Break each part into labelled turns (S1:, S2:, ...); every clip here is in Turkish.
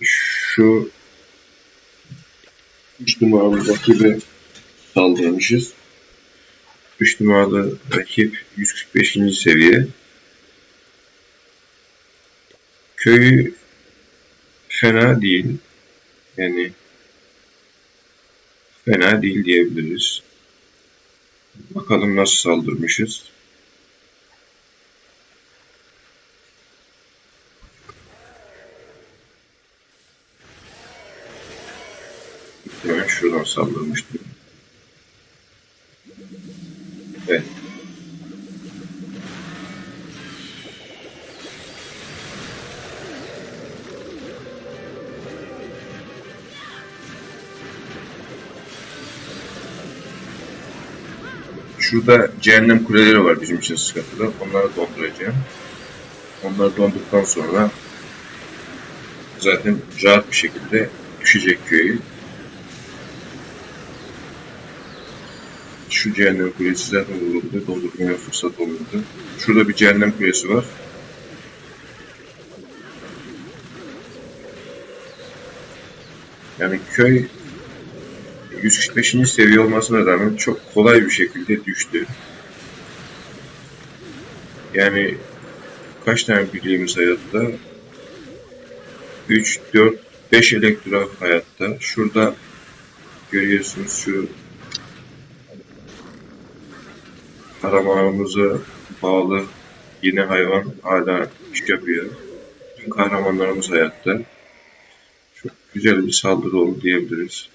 S1: Şu 3 numaralı rakibe saldırmışız. 3 numaralı rakip 145. seviye. Köyü fena değil. Yani fena değil diyebiliriz. Bakalım nasıl saldırmışız. Hemen şuradan saldırmıştım. Evet. Şurada cehennem kuleleri var bizim için sıkıntıda. Onları donduracağım. Onları donduktan sonra zaten rahat bir şekilde düşecek köyü. Şu cehennem kulesi zaten vuruldu. Dondurmaya fırsat olurdu. Şurada bir cehennem kulesi var. Yani köy 145. seviye olmasına rağmen çok kolay bir şekilde düştü. Yani kaç tane birliğimiz hayatta? 3, 4, 5 elektro hayatta. Şurada görüyorsunuz şu kahramanımıza bağlı yine hayvan hala iş yapıyor. Tüm kahramanlarımız hayatta. Çok güzel bir saldırı oldu diyebiliriz.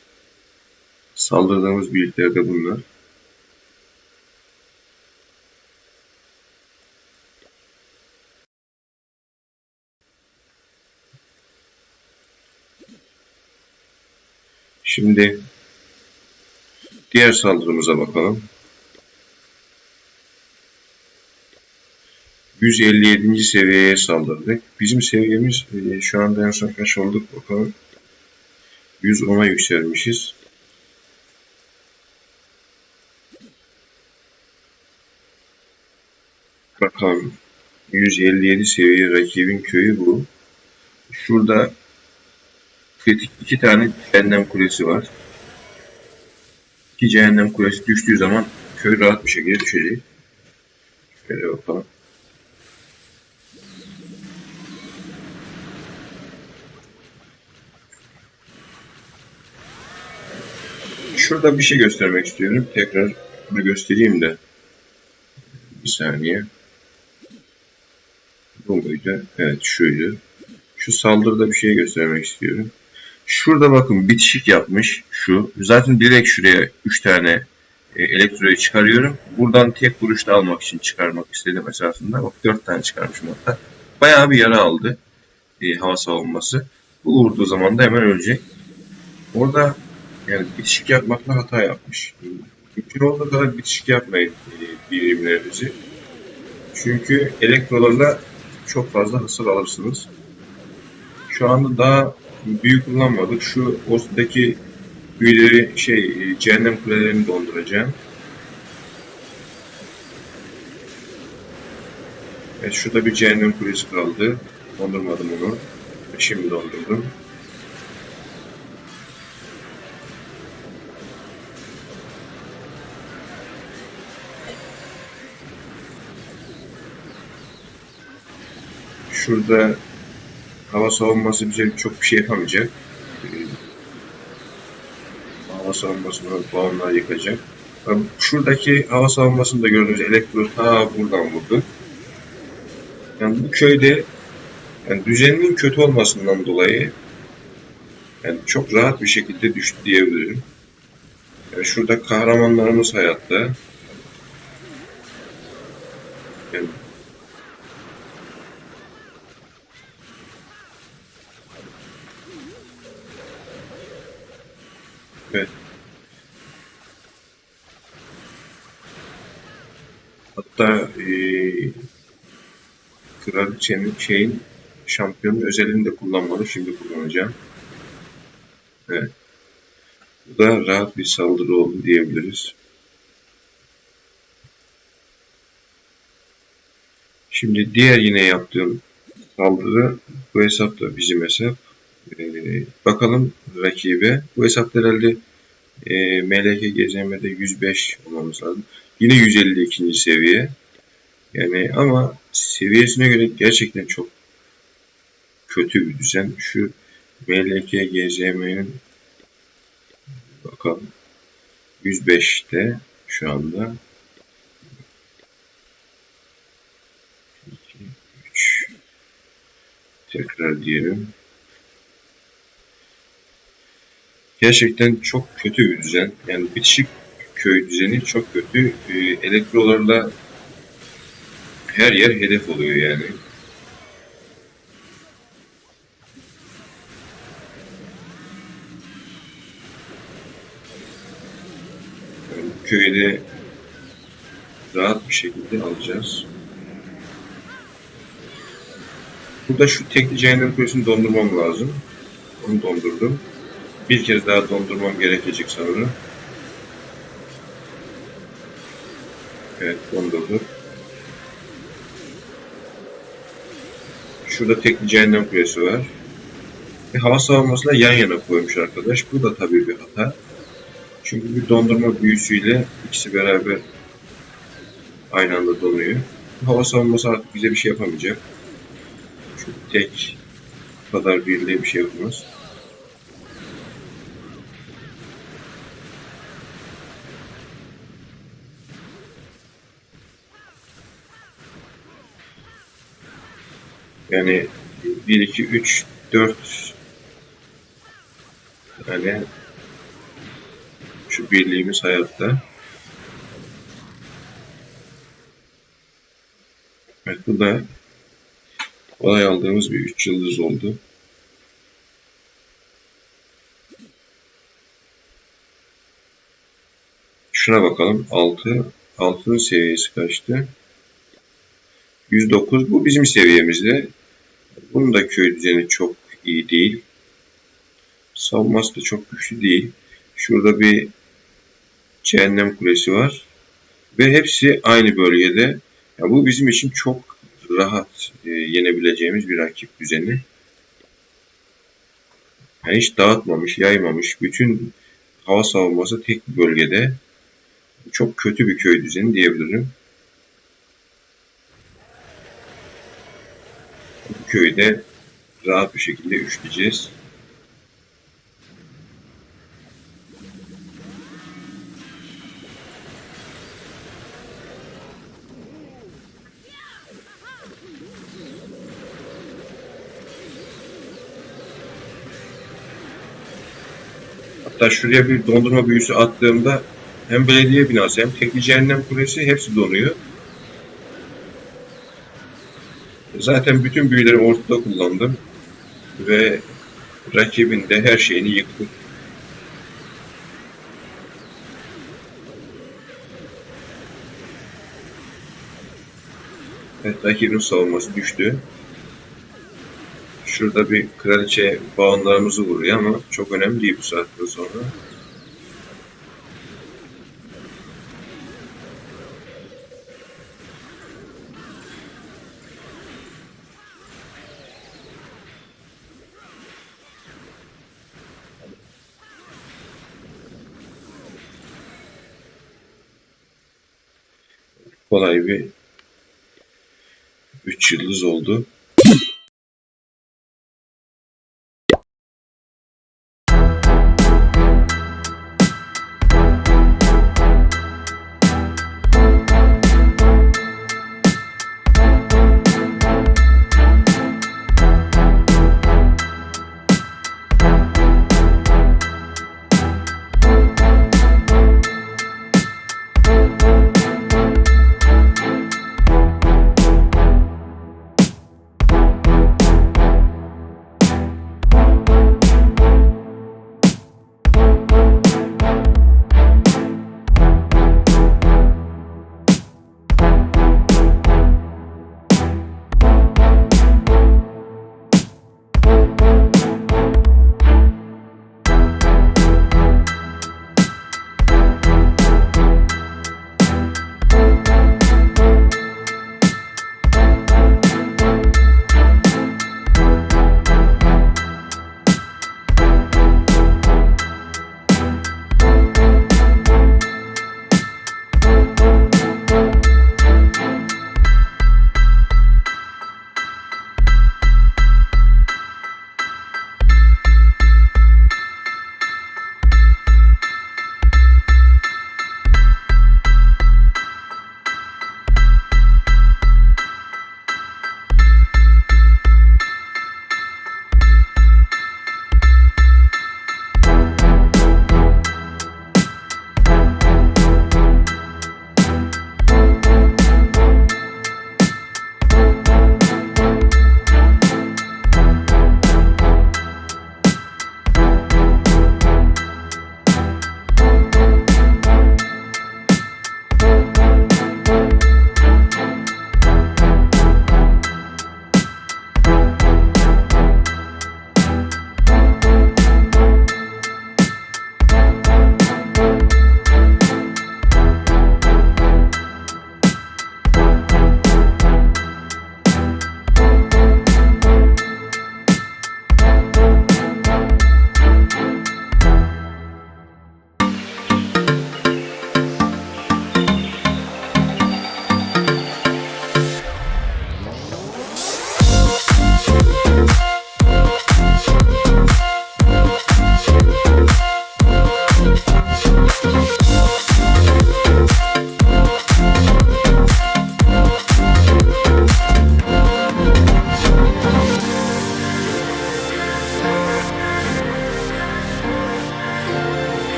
S1: Saldırdığımız birlikler de bunlar. Şimdi diğer saldırımıza bakalım. 157. seviyeye saldırdık. Bizim seviyemiz e, şu anda en son kaç olduk bakalım. 110'a yükselmişiz. Bakalım. 157 seviye rakibin köyü bu. Şurada kritik iki tane cehennem kulesi var. İki cehennem kulesi düştüğü zaman köy rahat bir şekilde düşecek. Şöyle bakalım. Şurada bir şey göstermek istiyorum. Tekrar bunu göstereyim de. Bir saniye. Bu muydu? Evet şuydu. Şu saldırıda bir şey göstermek istiyorum. Şurada bakın bitişik yapmış şu. Zaten direkt şuraya 3 tane e, elektroyu çıkarıyorum. Buradan tek vuruşta almak için çıkarmak istedim esasında. Bak 4 tane çıkarmışım hatta. Bayağı bir yara aldı. E, hava savunması. Bu vurduğu zaman da hemen ölecek. Orada yani bitişik yapmakla hata yapmış. Mümkün olduğu kadar bitişik yapmayın e, birimlerinizi. Çünkü elektrolarla çok fazla hasar alırsınız. Şu anda daha büyük kullanmadık. Şu ortadaki büyüleri şey e, cehennem kulelerini donduracağım. Evet şurada bir cehennem kulesi kaldı. Dondurmadım onu. Şimdi dondurdum. Şurada hava savunması bize çok bir şey yapamayacak. Ee, Hava savunmasını bağımlar yıkacak. Tabii Şuradaki hava savunmasını da gördüğünüz elektro ta buradan vurdu. Yani bu köyde yani düzeninin kötü olmasından dolayı yani çok rahat bir şekilde düştü diyebilirim. Yani şurada kahramanlarımız hayatta. Yani Evet. Hatta eee kraliçenin şeyin şampiyonun özelini de kullanmalı. Şimdi kullanacağım. Evet. Bu da rahat bir saldırı oldu diyebiliriz. Şimdi diğer yine yaptığım Saldırı bu hesap da bizim hesap. Ee, bakalım rakibe. Bu hesapta herhalde e, MLK GZM'de 105 olmamız lazım. Yine 152. seviye. Yani ama seviyesine göre gerçekten çok kötü bir düzen. Şu MLK GZM'nin bakalım 105'te şu anda 2, 3 tekrar diyelim. Gerçekten çok kötü bir düzen. Yani bitişik köy düzeni çok kötü. Ee, elektrolarla her yer hedef oluyor yani. Yani köyde rahat bir şekilde alacağız. Burada şu tekli cehennem kulesini dondurmam lazım. Onu dondurdum. Bir kez daha dondurmam gerekecek sanırım. Evet dondurdum. Şurada tekli cehennem kulesi var. Ve hava savunmasıyla yan yana koymuş arkadaş. Bu da tabii bir hata. Çünkü bir dondurma büyüsüyle ikisi beraber aynı anda donuyor. Hava savunması artık bize bir şey yapamayacak. Çünkü tek kadar birliğe bir şey yapmaz. Yani 1, 2, 3, 4 yani şu birliğimiz hayatta. Evet bu da kolay aldığımız bir 3 yıldız oldu. Şuna bakalım. 6. 6'nın seviyesi kaçtı? 109. Bu bizim seviyemizde. Bunun da köy düzeni çok iyi değil. Savunması da çok güçlü değil. Şurada bir cehennem kulesi var. Ve hepsi aynı bölgede. Ya bu bizim için çok rahat e, yenebileceğimiz bir rakip düzeni. Yani hiç dağıtmamış, yaymamış. Bütün hava savunması tek bir bölgede. Çok kötü bir köy düzeni diyebilirim. Bu köyde rahat bir şekilde üçleyeceğiz. Hatta şuraya bir dondurma büyüsü attığımda hem belediye binası hem tekli cehennem kulesi hepsi donuyor. Zaten bütün büyüleri ortada kullandım. Ve rakibin de her şeyini yıktım. Evet, rakibin savunması düştü. Şurada bir kraliçe bağımlarımızı vuruyor ama çok önemli değil bu saatten sonra. kolay bir 3 yıldız oldu.